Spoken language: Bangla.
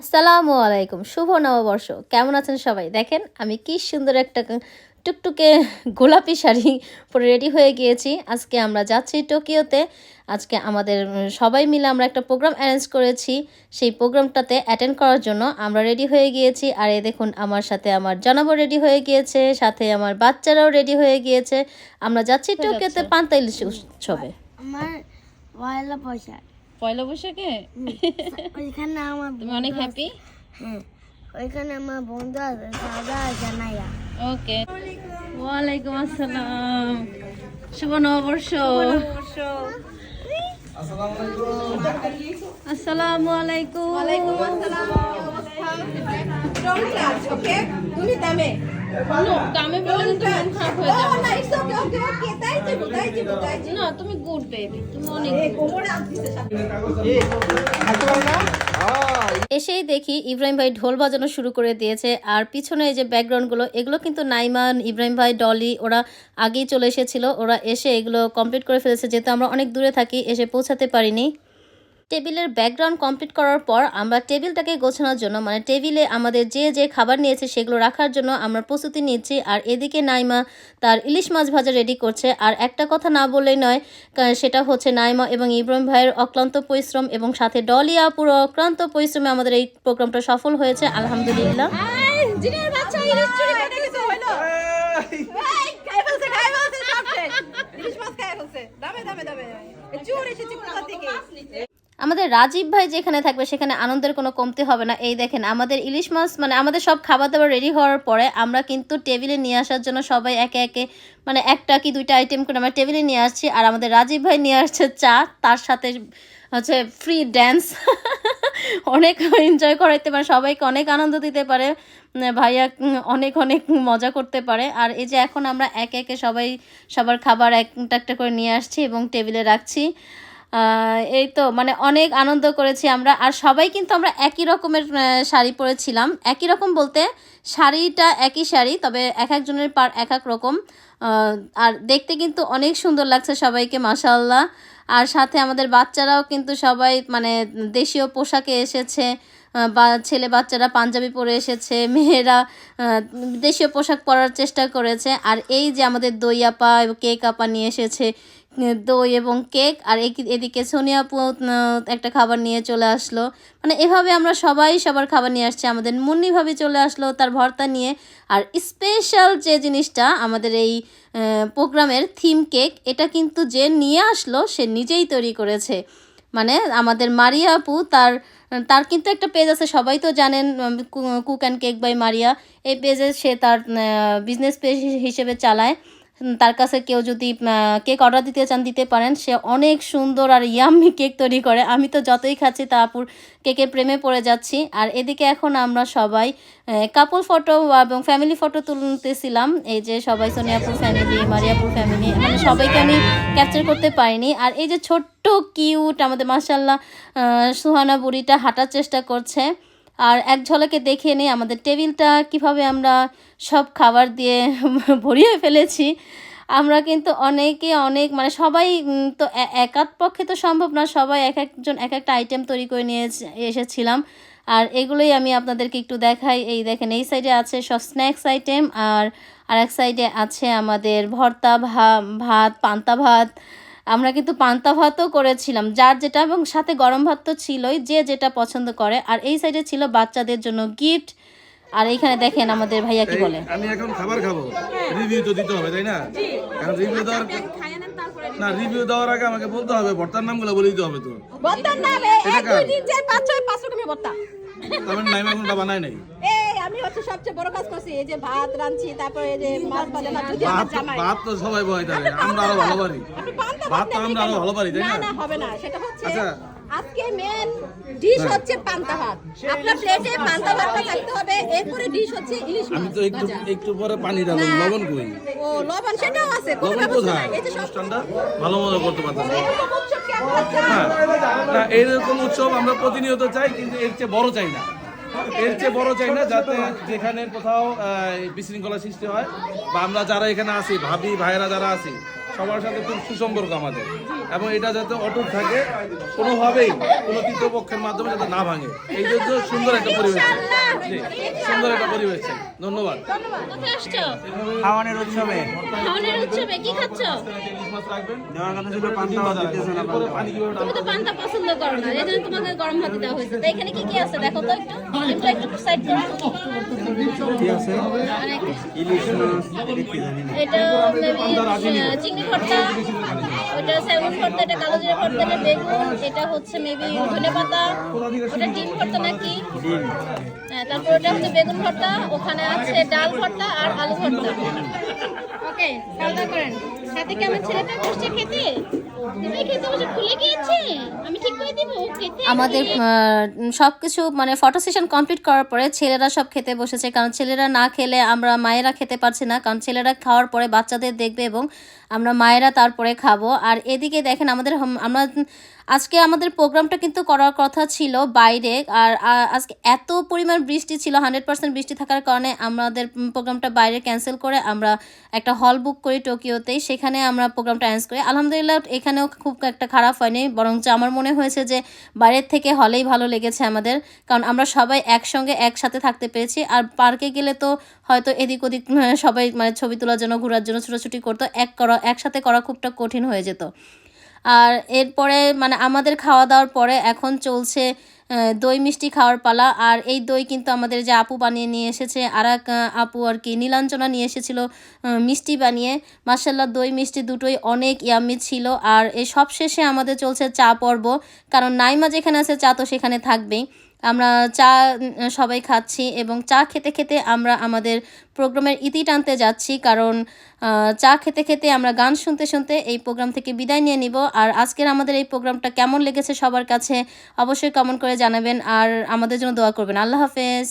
আসসালামু আলাইকুম শুভ নববর্ষ। কেমন আছেন সবাই? দেখেন আমি কি সুন্দর একটা টুকটুকে গোলাপি শাড়ি পরে রেডি হয়ে গিয়েছি। আজকে আমরা যাচ্ছি টোকিওতে। আজকে আমাদের সবাই মিলে আমরা একটা প্রোগ্রাম অ্যারেঞ্জ করেছি। সেই প্রোগ্রামটাতে অ্যাটেন্ড করার জন্য আমরা রেডি হয়ে গিয়েছি। আর এই দেখুন আমার সাথে আমার জনাবও রেডি হয়ে গিয়েছে সাথে আমার বাচ্চারাও রেডি হয়ে গিয়েছে। আমরা যাচ্ছি টোকিওতে পান্তা ইলিশ উৎসবে। আমার পয়সা। পয়লা বৈশাখে? ওইখানে আমার তুমি অনেক হ্যাপি হ্যাঁ ওইখানে আমার বন্ধু আছে দাদা জানাইয়া ওকে ওয়ালাইকুম আসসালাম। শুভ নববর্ষ। আসসালামু আলাইকুম। দামে বলে কিন্তু খারাপ হয়ে যাবে। না তুমি গুড বেবি তুমি অনেক এসেই দেখি ইব্রাহিম ভাই ঢোল বাজানো শুরু করে দিয়েছে। আর পিছনে এই যে ব্যাকগ্রাউন্ডগুলো এগুলো কিন্তু নাইমান ইব্রাহিম ভাই ডলি ওরা আগেই চলে এসেছিল। ওরা এসে এগুলো কমপ্লিট করে ফেলেছে। যেহেতু আমরা অনেক দূরে থাকি এসে পৌঁছাতে পারিনি। টেবিলের ব্যাকগ্রাউন্ড কমপ্লিট করার পর আমরা টেবিলটাকে গোছানোর জন্য মানে টেবিলে আমাদের যে যে খাবার নিয়েছে সেগুলো রাখার জন্য আমরা প্রস্তুতি নিচ্ছি। আর এদিকে নাইমা তার ইলিশ মাছ ভাজা রেডি করছে। আর একটা কথা না বললেই নয় কারণ সেটা হচ্ছে নাইমা এবং ইব্রাহিম ভাইয়ের অক্লান্ত পরিশ্রম এবং সাথে ডলিয়া পুরো অক্লান্ত পরিশ্রমে আমাদের এই প্রোগ্রামটা সফল হয়েছে। আলহামদুলিল্লাহ। আমাদের রাজীব ভাই যেখানে থাকবে, সেখানে আনন্দের কোনো কমতি হবে না। এই দেখেন, আমাদের ইলিশ মাছ মানে আমাদের সব খাবার দাবার রেডি হওয়ার পরে আমরা কিন্তু টেবিলে নিয়ে আসার জন্য সবাই একে একে মানে একটা কি দুইটা আইটেম করে আমরা টেবিলে নিয়ে আসছি। আর আমাদের রাজীব ভাই নিয়ে আসছে চা, তার সাথে হচ্ছে ফ্রি ড্যান্স অনেক এনজয় করাইতে পারে, সবাইকে অনেক আনন্দ দিতে পারে ভাইয়া অনেক অনেক মজা করতে পারে। আর এই যে এখন আমরা একে একে সবাই সবার খাবার একটা একটা করে নিয়ে আসছি এবং টেবিলে রাখছি। এই তো মানে অনেক আনন্দ করেছি আমরা। আর সবাই কিন্তু আমরা একই রকমের শাড়ি পরেছিলাম। একই রকম বলতে শাড়িটা একই শাড়ি, তবে এক একজনের পার এক এক রকম। আর দেখতে কিন্তু অনেক সুন্দর লাগছে সবাইকে মাশাল্লাহ আর সাথে আমাদের বাচ্চারাও কিন্তু সবাই মানে দেশীয় পোশাকে এসেছে। বা ছেলে বাচ্চারা পাঞ্জাবি পরে এসেছে, মেয়েরা দেশীয় পোশাক পরার চেষ্টা করেছে। আর এই যে আমাদের দই আপা এবং কেক আপা নিয়ে এসেছে দই এবং কেক, আর এদিকে সোনিয়া একটা খাবার নিয়ে চলে আসলো। মানে এভাবে আমরা সবাই সবার খাবার নিয়ে আসছি। আমাদের মুন্নিভাবে চলে আসলো তার ভর্তা নিয়ে। আর স্পেশাল যে জিনিসটা আমাদের এই প্রোগ্রামের থিম কেক এটা কিন্তু যে নিয়ে আসলো, সে নিজেই তৈরি করেছে। মানে আমাদের মারিয়া আপু তার তার কিন্তু একটা পেজ আছে, সবাই তো জানেন cook and cake by Maria. এই পেজে সে তার বিজনেস পেজ হিসেবে চালায়। তার কাছে কেউ যদি কেক অর্ডার দিতে চান, দিতে পারেন। সে অনেক সুন্দর আর ইয়াম্মি কেক তৈরি করে। আমি তো যতই খাচ্ছি তা আপুর কেকের প্রেমে পড়ে যাচ্ছি। আর এদিকে এখন আমরা সবাই কাপল ফটো এবং ফ্যামিলি ফটো তুলতেছিলাম। এই যে সবাই সোনিয়াপুর ফ্যামিলি মারিয়াপুর ফ্যামিলি মানে সবাইকে আমি ক্যাপচার করতে পারিনি। আর এই যে ছোট্ট কিউট আমাদের মাসাল্লাহ সুহানা বুড়িটা হাঁটার চেষ্টা করছে। আর এক ঝলকে দেখে নিই আমাদের টেবিলটা, কীভাবে আমরা সব খাবার দিয়ে ভরিয়ে ফেলেছি। আমরা কিন্তু অনেকে অনেক মানে সবাই তো একাত পক্ষে তো সম্ভব না, সবাই এক একজন এক একটা আইটেম তৈরি করে নিয়ে এসেছিলাম। আর এগুলোই আমি আপনাদেরকে একটু দেখাই। এই দেখেন, এই সাইডে আছে সব স্ন্যাক্স আইটেম আর আর এক সাইডে আছে আমাদের ভর্তা ভা- ভাত, পান্তা ভাত আমরা কিন্তু পান্তা ভাতও করেছিলাম যার যেটা এবং সাথে গরম ভাত তো ছিলই যে যেটা পছন্দ করে। আর এই সাইডে ছিল বাচ্চাদের জন্য গিফট আর এইখানে দেখেন আমাদের ভাইয়া কি বলে। আমি এখন খাবার খাব। রিভিউ তো দিতে হবে তাই না? কারণ রিভিউ দেওয়ার না রিভিউ দেওয়ার আগে আমাকে বলতে হবে ভর্তার নামগুলো বলে দিতে হবে তো। বর্তার নাম এ- এটা এক দুই তিন চার পাঁচ ছয় পাঁচ রকমের তার মানে নাইমা কোনটা বানায় নাই এই আমি হচ্ছে সবচেয়ে বড় কাজ করছি এই যে ভাত রাঁধছি তারপরে এই যে মাছ ভাজা না যদি আমার জামাই। ভাত তো সবাই বয় তাহলে আমরা আরও ভালো পারি ভাত তো আমরা আরও ভালো পারি তাই না না? না হবে না। সেটা হচ্ছে আচ্ছা। আজকে মেন ডিশ হচ্ছে পান্তা ভাত। আপনার প্লেটে পান্তা ভাতটা থাকতে হবে এরপরে ডিশ হচ্ছে ইলিশ আমি তো একটু একটু পরে পানি ডাললাম লবণ কই? ও লবণ সেটাও আছে কোনো ব্যবস্থা নাই। এই যে অনুষ্ঠানটা? ভালো মতো করতে চান? হ্যাঁ। না এইরকম উৎসব আমরা প্রতিনিয়ত চাই কিন্তু এর চেয়ে বড় চাই না। এর চেয়ে বড় চাই না যাতে যেখানে কোথাও বিশৃঙ্খলা সৃষ্টি হয় বা আমরা যারা এখানে আছি ভাবি ভাইয়েরা যারা আছি সবার সাথে খুব সুসম্পর্ক আমাদের। এবং এটা যাতে অটুট থাকে কোনোভাবেই কোনো তৃতীয় পক্ষের মাধ্যমে যাতে না ভাঙে। এই জন্য সুন্দর একটা পরিবেশ। সুন্দর একটা পরিবেশ ধন্যবাদ। খাওয়ানোর উৎসবে। খাওয়ানোর উৎসবে কি খাচ্ছ? মাছ দেওয়ার কথা ছিল পান্তা ভাত দিতেছে না পানি কীভাবে তুমি তো পান্তা পছন্দ করো না এই তোমাকে গরম ভাত দেওয়া হয়েছে। তো এখানে কি কি আছে? দেখো তো একটু। একটু একটু সাইড করো। কি আছে? ইলিশ মাছ দেখতে জানি না। এটা চিংড়ি ভর্তা ওটা সেগুন ভর্তা এটা কালো জিরা ভর্তা এটা বেগুন এটা হচ্ছে মেবি ধনে পাতা ওটা ডিম ভর্তা নাকি? হ্যাঁ তারপর ওটা হচ্ছে বেগুন ভর্তা ওখানে আছে ডাল ভর্তা আর আলু ভর্তা ওকে খাওয়া করেন। সাথে কি আমার ছেলেটা খেতে? তুমি খেতে বসে খুলে গিয়েছে? আমি ঠিক করে দিব খেতে আমাদের সব কিছু মানে ফটো সেশন কমপ্লিট করার পরে ছেলেরা সব খেতে বসেছে কারণ ছেলেরা না খেলে আমরা মায়েরা খেতে পারছি না কারণ ছেলেরা খাওয়ার পরে বাচ্চাদের দেখবে এবং আমরা মায়েরা তারপরে খাব। আর এদিকে দেখেন আমাদের আমরা আজকে আমাদের প্রোগ্রামটা কিন্তু করার কথা ছিল বাইরে আর আজকে এত পরিমাণ বৃষ্টি ছিল হান্ড্রেড পার্সেন্ট বৃষ্টি থাকার কারণে আমাদের প্রোগ্রামটা বাইরে ক্যান্সেল করে আমরা একটা হল বুক করি টোকিওতেই সেখানে আমরা প্রোগ্রামটা অ্যারেঞ্জ করি। আলহামদুলিল্লাহ, এখানেও খুব একটা খারাপ হয়নি। বরঞ্চ আমার মনে হয়েছে যে, বাইরের থেকে হলেই ভালো লেগেছে আমাদের। কারণ আমরা সবাই একসঙ্গে একসাথে থাকতে পেরেছি। আর পার্কে গেলে তো হয়তো এদিক ওদিক সবাই মানে ছবি তোলার জন্য, ঘোরার জন্য ছোটাছুটি করতো। এক করা, একসাথে করা খুবটা কঠিন হয়ে যেত। আর এরপরে মানে আমাদের খাওয়া দাওয়ার পরে এখন চলছে দই মিষ্টি খাওয়ার পালা। আর এই দই কিন্তু আমাদের যে আপু বানিয়ে নিয়ে এসেছে, আর এক আপু আর কি নীলাঞ্জনা নিয়ে এসেছিল মিষ্টি বানিয়ে। মার্শাল্লাহ দই মিষ্টি দুটোই অনেক ইয়ামি ছিল। আর এই সব শেষে আমাদের চলছে চা পর্ব, কারণ নাইমা যেখানে আছে, চা তো সেখানে থাকবেই। আমরা চা সবাই খাচ্ছি এবং চা খেতে খেতে আমরা আমাদের প্রোগ্রামের ইতি টানতে যাচ্ছি। কারণ চা খেতে খেতে আমরা গান শুনতে শুনতে এই প্রোগ্রাম থেকে বিদায় নিয়ে নিব। আর আজকের আমাদের এই প্রোগ্রামটা কেমন লেগেছে সবার কাছে অবশ্যই কমেন্ট করে জানাবেন। আর আমাদের জন্য দোয়া করবেন। আল্লাহ হাফেজ।